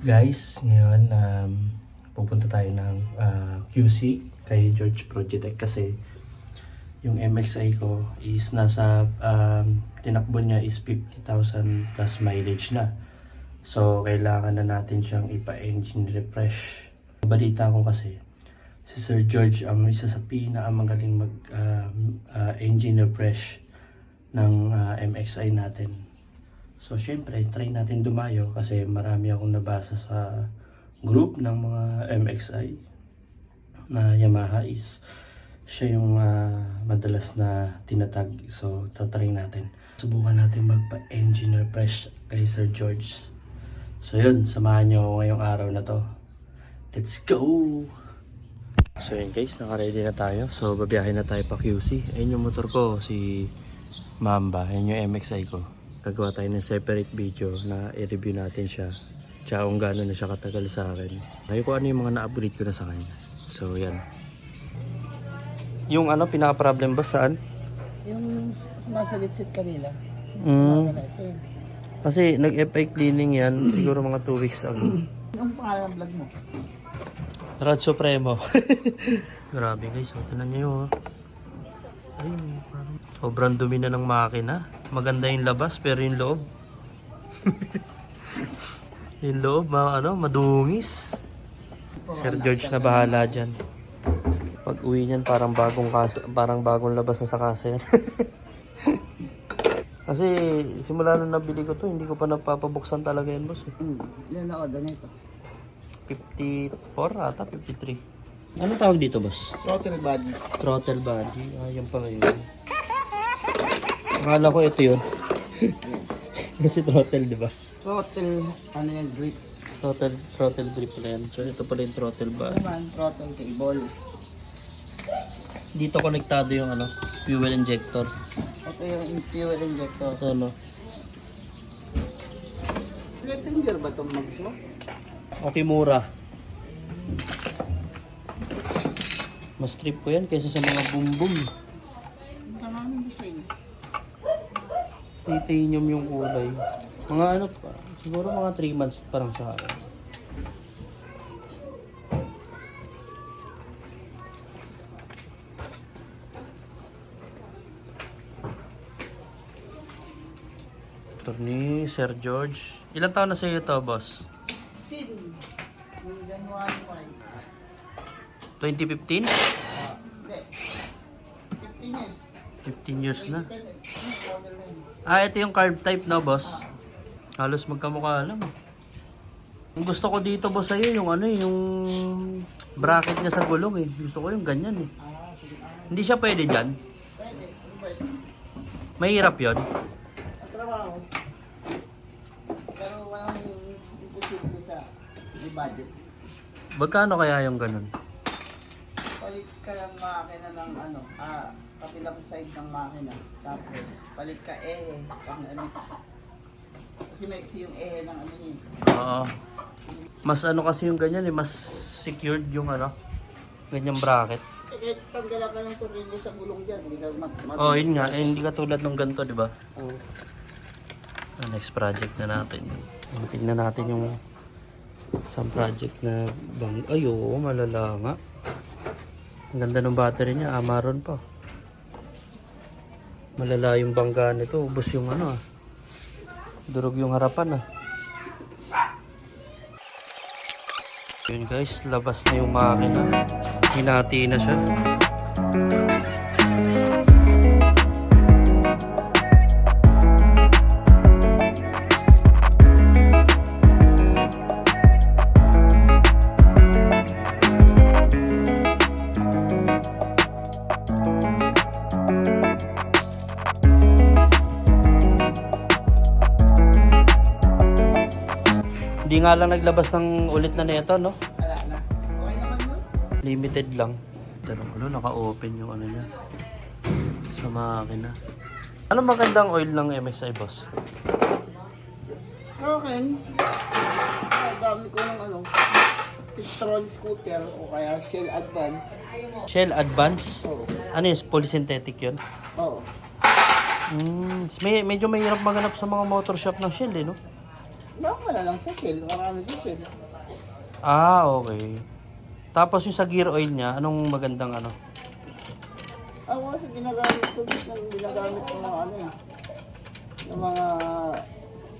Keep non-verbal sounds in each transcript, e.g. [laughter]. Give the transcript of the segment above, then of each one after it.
guys? Ngayon, um, pupunta tayo ng ah, QC kay George Project kasi yung MXI ko is nasa um, tinakbo niya is 50,000 plus mileage na. So, kailangan na natin siyang ipa-engine refresh. Balita ko kasi, si Sir George ang isa sa pinakamagaling mag um, ah, engine refresh ng ah, MXI natin. So, syempre, try natin dumayo kasi marami akong nabasa sa group ng mga MXI na Yamaha is siya yung ah, madalas na tinatag. So, tatry natin. Subukan natin magpa-engine refresh kay Sir George. So, yun. Samahan nyo ngayong araw na to. Let's go! So yun guys, naka-ready na tayo. So babiyahin na tayo pa QC. Ayun yung motor ko, si Mamba. Ayun yung MXI ko. Gagawa tayo ng separate video na i-review natin siya. Tsaka kung gaano na siya katagal sa akin. Ngayon ko ano yung mga na-upgrade ko na sa kanya. So yan. Yung ano, pinaka-problem ba saan? Yung sumasalitsit kanina. Mm, yun. kasi nag-FI cleaning yan [clears throat] siguro mga 2 weeks ago. [clears throat] Ang pangalan ng vlog mo? Rod Supremo. [laughs] Grabe guys, oh, tinan niyo oh. Ayun, parang sobrang dumi na ng makina. Maganda yung labas pero yung loob. [laughs] yung loob, mga ano, madungis. Sir George na bahala dyan. Pag uwi niyan, parang bagong kasa, parang bagong labas na sa kasa yan. [laughs] Kasi simula nung nabili ko to, hindi ko pa napapabuksan talaga yan, boss. eh. Hmm. Ilan na order nito? 54 ata, 53. Ano tawag dito, boss? Throttle body. Throttle body. Ah, yan pala yun. Akala ko ito yun. [laughs] Kasi throttle, di ba? Throttle, ano yan, grip. Throttle, throttle grip pala yan. So, ito pala yung throttle Ano body. naman, throttle cable. Dito konektado yung ano, fuel injector. Ito yung fuel injector. So, ano, finger ba itong mags mo? Okimura. Mas trip ko yan kaysa sa mga boom boom. Titanium yung kulay. Mga ano pa, siguro mga 3 months parang sa akin. Ito ni Sir George. Ilang taon na sa iyo to, boss? Tin. Yung January 1. 2015? Ah, hindi. 15 years. 15 years na. 10 years. Yung model na yun. Ah, ito yung carb type na, boss. Halos magkamukha lang. Ang gusto ko dito, boss, sa'yo, yung ano eh, yung bracket niya sa gulong eh. Gusto ko yung ganyan eh. Hindi siya pwede dyan. Mahirap trabaho. Pero walang imposible sa budget. Magkano kaya yung ganun? Palit ka ng makina ng ano, ah, kabilang side ng makina. Tapos, palit ka eh, pang ano. Kasi maiksi yung eh ng ano. Oo. Mas ano kasi yung ganyan eh, mas secured yung ano, ganyang bracket. Eh, kahit tanggalan ka ng tornilyo sa gulong dyan, hindi ka mat... mat Oh, yun nga, eh, hindi katulad ng ganito, di ba? Oh. Ah, next project na natin. Ah, Tingnan natin yung isang project na bang... Ay, oo, malala nga. Ang ganda ng battery niya, Amaron pa. Malala yung bangga nito, ubos yung ano ah. Durog yung harapan ah. Yun guys, labas na yung makina. Hinati na siya. Hindi nga lang naglabas ng ulit na nito, no? Wala na. Okay naman yun. Limited lang. Pero ano, naka-open yung ano niya. Sa makina. Ano magandang oil ng MXI, boss? Okay. Ang dami ko ng ano, Petron scooter o kaya Shell Advance. Shell Advance? Oo. Ano yun? Polysynthetic yun? Oo. Mm, may, medyo mahirap maganap sa mga motor shop ng Shell, eh, no? Baka wala lang sa shell. Marami sa shell. Ah, okay. Tapos yung sa gear oil niya, anong magandang ano? Ako kasi ginagamit ko dito ng ginagamit ko ng ano eh. Ng mga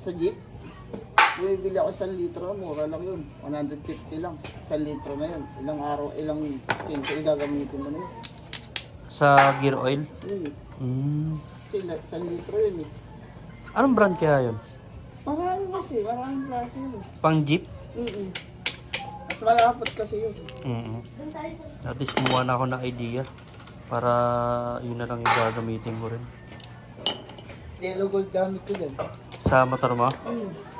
sa jeep. Bumibili ako isang litro, mura lang yun. 150 lang. Isang litro na yun. Ilang araw, ilang pinto, gagamitin mo na yun. Sa gear oil? Eh. Mm. Isang litro yun eh. Anong brand kaya yun? Marami kasi, maraming klase yun. Pang jeep? Mm Mas malapot kasi yun. Mm At least kumuha na ako ng idea. Para yun na lang yung gagamitin ko rin. Yellow gold gamit ko dyan. Sa motor mo? Mm.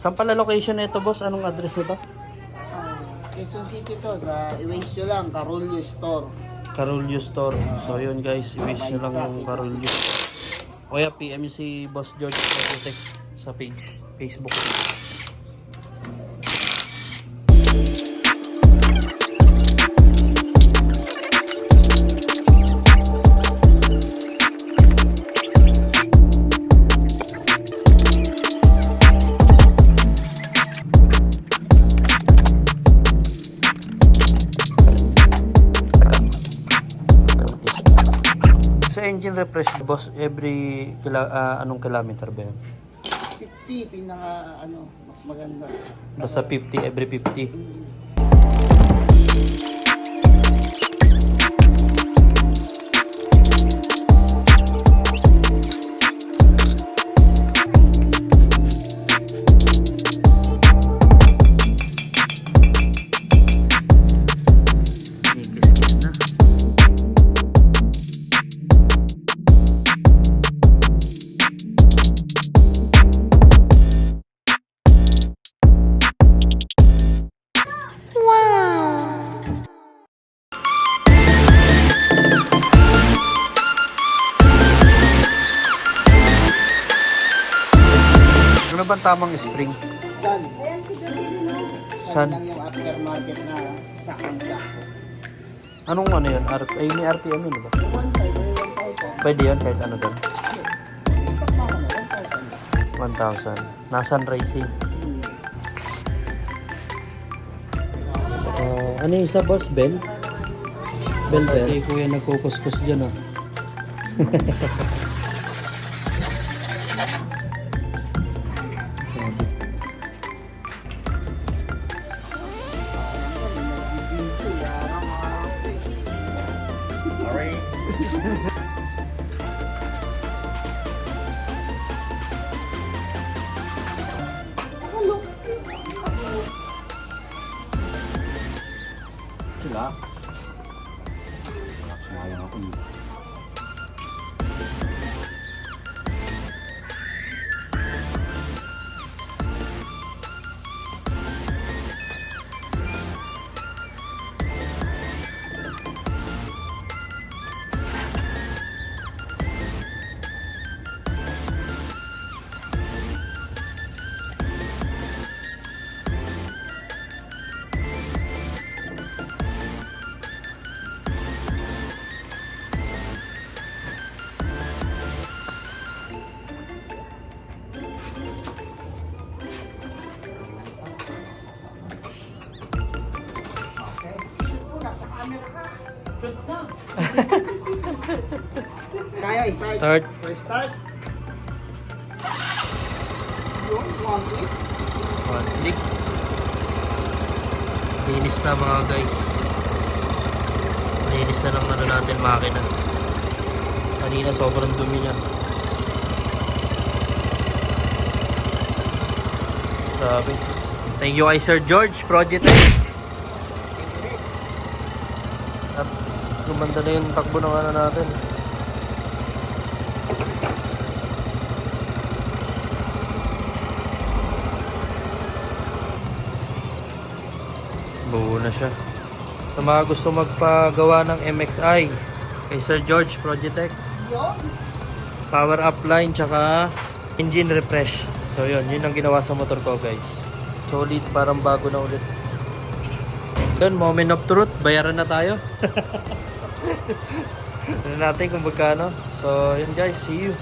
Saan pala location nito, boss? Anong address nito? Ah, Quezon City to, sa i-waste nyo lang, Carolio Store. Carolio Store. So yun guys, i-wish nyo lang yung Carolio. O kaya PM si Boss George Protect sa page, Facebook. Sa engine refresh, boss, every kila, ah, anong kilometer ba yun? 50, pinaka ano, mas maganda. Basta 50, every 50. Kikis-kis ang tamang spring? Sun. Sun. Sun lang yung aftermarket na sakang-sakto. Anong ano yun? R ay, may RPM yun, ba? Yung 1.5 ay 1,000. Pwede yun kahit ano doon. Stock na ako na, 1,000. 1,000. Nasan Racing. Uh, ano yung isa, boss? Bell? Bell, bell. Kay kuya nagkukuskus dyan, oh. [laughs] Sila. Sayang ako yun. Kaya, start. Start. First start. Yung, one click. One click. Linis na mga guys. Linis na ng ano natin makina. Kanina sobrang dumi niya. Grabe. Thank you kay Sir George, Project. At gumanda na yung takbo ng ano natin. Buo na siya. Sa mga gusto magpagawa ng MXI kay Sir George Projitech, power up line tsaka engine refresh. So yun, yun ang ginawa sa motor ko guys. Solid, parang bago na ulit. Yun, moment of truth, bayaran na tayo. [laughs] Ano natin kung magkano. So yun guys, see you.